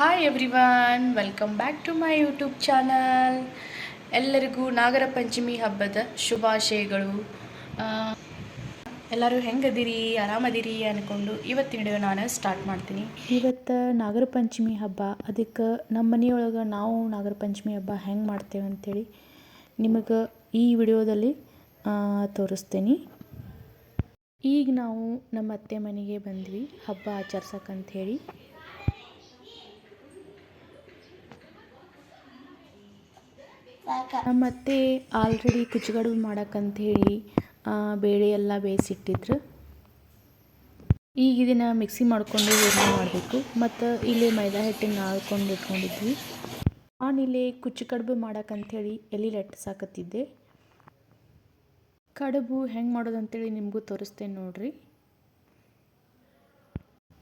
Hi everyone welcome back to my YouTube channel ಎಲ್ಲರಿಗೂ ನಾಗರ ಪಂಚಮಿ ಹಬ್ಬದ ಶುಭಾಶಯಗಳು. ಎಲ್ಲರೂ ಹೆಂಗದಿರಿ, ಆರಾಮದಿರಿ ಅಂದ್ಕೊಂಡು ಇವತ್ತಿನ ವಿಡಿಯೋ ನಾನು ಸ್ಟಾರ್ಟ್ ಮಾಡ್ತೀನಿ. ಇವತ್ತು ನಾಗರ ಪಂಚಮಿ ಹಬ್ಬ, ಅದಕ್ಕೆ ನಮ್ಮ ಮನೆಯೊಳಗೆ ನಾವು ನಾಗರ ಪಂಚಮಿ ಹಬ್ಬ ಹೆಂಗೆ ಮಾಡ್ತೇವೆ ಅಂಥೇಳಿ ನಿಮಗೆ ಈ ವಿಡಿಯೋದಲ್ಲಿ ತೋರಿಸ್ತೀನಿ. ಈಗ ನಾವು ನಮ್ಮ ಅತ್ತೆ ಮನೆಗೆ ಬಂದ್ವಿ, ಹಬ್ಬ ಆಚರ್ಸಕ್ಕಂತ ಹೇಳಿ ನಮ್ಮ ಅತ್ತೆ ಆಲ್ರೆಡಿ ಕುಚ್ಚುಗಡುಬು ಮಾಡೋಕ್ಕಂತ ಹೇಳಿ ಬೇಳೆ ಎಲ್ಲ ಬೇಯಿಸಿಟ್ಟಿದ್ರು. ಈಗ ಇದನ್ನು ಮಿಕ್ಸಿ ಮಾಡಿಕೊಂಡು ಹೂರ್ಣ ಮಾಡಬೇಕು. ಮತ್ತು ಇಲ್ಲಿ ಮೈದಾ ಹಿಟ್ಟಿನ ನಾಳ್ಕೊಂಡು ಇಟ್ಕೊಂಡಿದ್ವಿ. ನಾನು ಇಲ್ಲಿ ಕುಚ್ಚು ಕಡುಬು ಮಾಡೋಕ್ಕಂಥೇಳಿ ಎಲ್ಲಿ ಲಟ್ಟಿಸಾಕತ್ತಿದ್ದೆ. ಕಡುಬು ಹೆಂಗೆ ಮಾಡೋದು ಅಂತೇಳಿ ನಿಮಗೂ ತೋರಿಸ್ತೇನೆ ನೋಡ್ರಿ.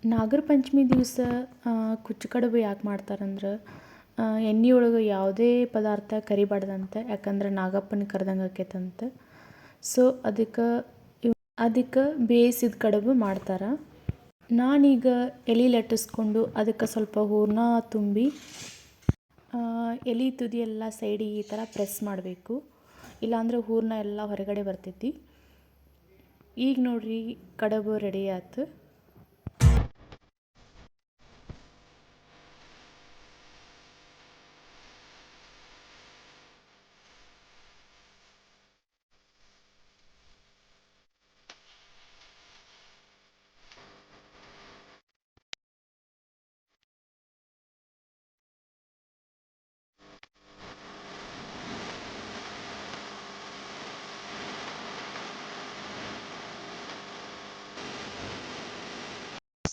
ನಾಗರ ಪಂಚಮಿ ದಿವಸ ಕುಚ್ಚು ಕಡುಬು ಯಾಕೆ ಮಾಡ್ತಾರಂದ್ರೆ ಎಣ್ಣೆ ಒಳಗೆ ಯಾವುದೇ ಪದಾರ್ಥ ಕರಿಬಾರ್ದಂತ, ಯಾಕಂದ್ರೆ ನಾಗಪ್ಪನ ಕರೆದಂಗೆ ಆಕೈತಂತ. ಸೊ ಅದಕ್ಕೆ ಅದಕ್ಕೆ ಬೇಯಿಸಿದ ಕಡುಬು ಮಾಡ್ತಾರೆ. ನಾನೀಗ ಎಲೆ ಲಟ್ಟಿಸ್ಕೊಂಡು ಅದಕ್ಕೆ ಸ್ವಲ್ಪ ಹೂರಣ ತುಂಬಿ ಎಲೆ ತುದಿ ಎಲ್ಲ ಸೈಡಿಗೆ ಈ ಥರ ಪ್ರೆಸ್ ಮಾಡಬೇಕು. ಇಲ್ಲಾಂದ್ರೆ ಹೂರ್ಣ ಎಲ್ಲ ಹೊರಗಡೆ ಬರ್ತೈತಿ. ಈಗ ನೋಡ್ರಿ, ಕಡುಬು ರೆಡಿ ಆಯ್ತು.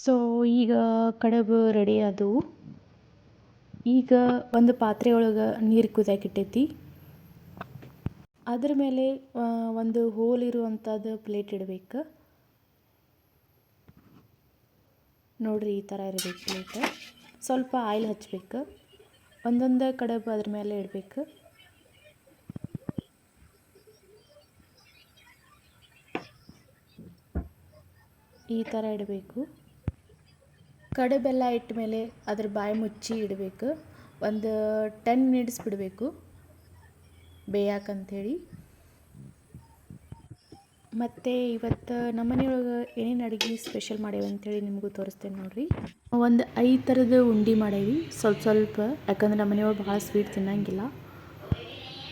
ಸೊ ಈಗ ಕಡುಬು ರೆಡಿ ಆದವು ಈಗ ಒಂದು ಪಾತ್ರೆ ಒಳಗೆ ನೀರು ಕುದಿಯಾಕಿಟ್ಟೈತಿ ಅದ್ರ ಮೇಲೆ ಒಂದು ಹೋಲ್ ಇರುವಂಥದ್ದು ಪ್ಲೇಟ್ ಇಡಬೇಕು. ನೋಡ್ರಿ ಈ ಥರ ಇರಬೇಕು ಪ್ಲೇಟ್ ಸ್ವಲ್ಪ ಆಯಿಲ್ ಹಚ್ಚಬೇಕು ಒಂದೊಂದು ಕಡುಬು ಅದ್ರ ಮೇಲೆ ಇಡಬೇಕು. ಈ ಥರ ಇಡಬೇಕು. ಕಡುಬೆಲ್ಲ ಇಟ್ಟ ಮೇಲೆ ಅದ್ರ ಬಾಯಿ ಮುಚ್ಚಿ ಇಡಬೇಕು. ಒಂದು ಟೆನ್ ಮಿನಿಟ್ಸ್ ಬಿಡಬೇಕು. ಬೇಯಾಕಂಥೇಳಿ ಮತ್ತು ಇವತ್ತು ನಮ್ಮ ಮನೆಯೊಳಗೆ ಏನೇನು ಅಡುಗೆ ಸ್ಪೆಷಲ್ ಮಾಡೇವಿ ಅಂತೇಳಿ ನಿಮಗೂ ತೋರಿಸ್ತೇನೆ ನೋಡಿರಿ. ಒಂದು ಐದು ಥರದ ಉಂಡೆ ಮಾಡೇವಿ. ಸ್ವಲ್ಪ ಸ್ವಲ್ಪ, ಯಾಕಂದ್ರೆ ನಮ್ಮ ಮನೆಯೊಳಗೆ ಭಾಳ ಸ್ವೀಟ್ ತಿನ್ನಂಗಿಲ್ಲ.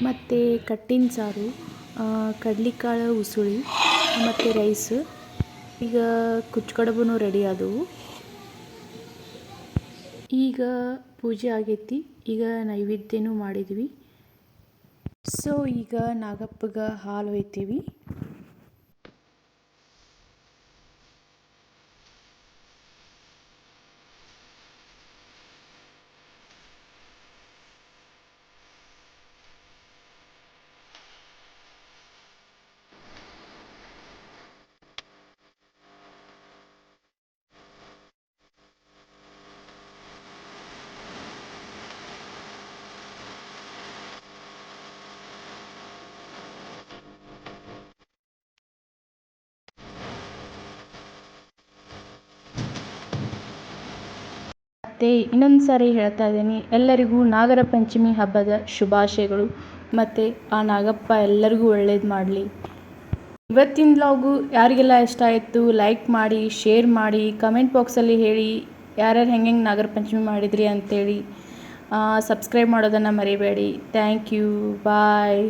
ಮತ್ತು ಕಟ್ಟಿನ ಸಾರು ಕಡ್ಲಿಕಾಳು, ಉಸುಳಿ, ಮತ್ತು ರೈಸ್ ಈಗ ಕುಚ್ಚು ರೆಡಿ ಆದವು. ಈಗ ಪೂಜೆ ಆಗೈತಿ ಈಗ ನೈವೇದ್ಯನೂ ಮಾಡಿದ್ವಿ. ಸೊ ಈಗ ನಾಗಪ್ಪಗೆ ಹಾಲು ಒಯ್ತೀವಿ. ಮತ್ತು ಇನ್ನೊಂದು ಸಾರಿ ಹೇಳ್ತಾ ಇದ್ದೀನಿ. ಎಲ್ಲರಿಗೂ ನಾಗರ ಪಂಚಮಿ ಹಬ್ಬದ ಶುಭಾಶಯಗಳು. ಮತ್ತು ಆ ನಾಗಪ್ಪ ಎಲ್ಲರಿಗೂ ಒಳ್ಳೇದು ಮಾಡಲಿ. ಇವತ್ತಿನ ವ್ಲಾಗು ಯಾರಿಗೆಲ್ಲ ಇಷ್ಟ ಆಯಿತು ಲೈಕ್ ಮಾಡಿ, ಶೇರ್ ಮಾಡಿ, ಕಮೆಂಟ್ ಬಾಕ್ಸಲ್ಲಿ ಹೇಳಿ ಯಾರ್ಯಾರು ಹೆಂಗೆ ಹೆಂಗೆ ನಾಗರ ಪಂಚಮಿ ಮಾಡಿದ್ರಿ ಅಂತೇಳಿ ಸಬ್ಸ್ಕ್ರೈಬ್ ಮಾಡೋದನ್ನು ಮರಿಬೇಡಿ. Thank you. ಬಾಯ್.